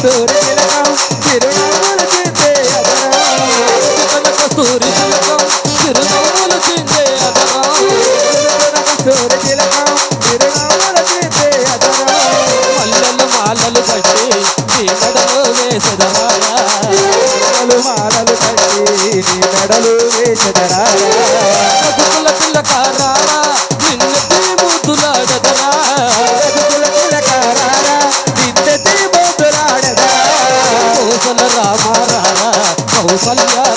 good. Essa aliada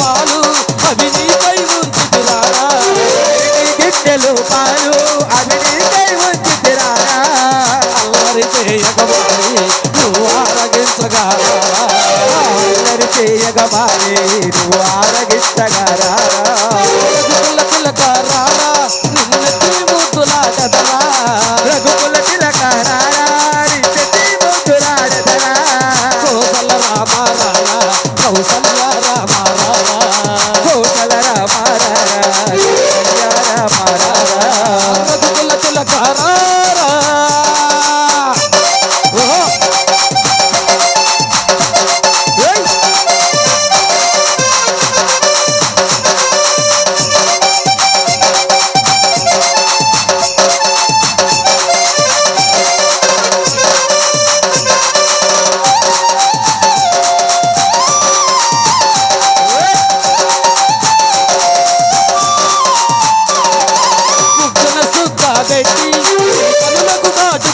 పాలు అవి నీకై ఉంచి తిరారా పాలు అవి నీకై అల్లరి నువ్వు ఆరగించగా అల్లరి నువ్వు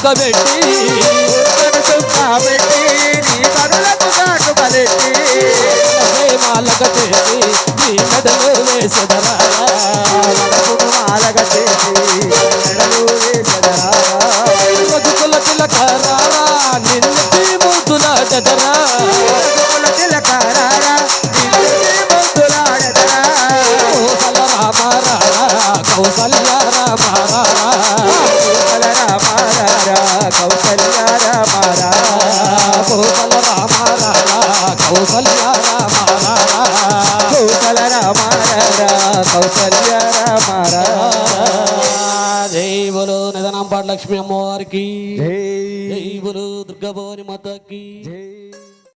ఉత్తరు సుక్క పెట్టి నీ కనులకు కాటు పలెట్టి మాలక చేసి నీ మెడలో వేసదరా మనసును మాలగ చేసి మెడలు వేసెదరా. రఘుకుల తిలక రారా నిన్నెత్తి పాట లక్ష్మీ అమ్మవారికి. జై. జై బోలో దుర్గభవాని మాతకి. జై.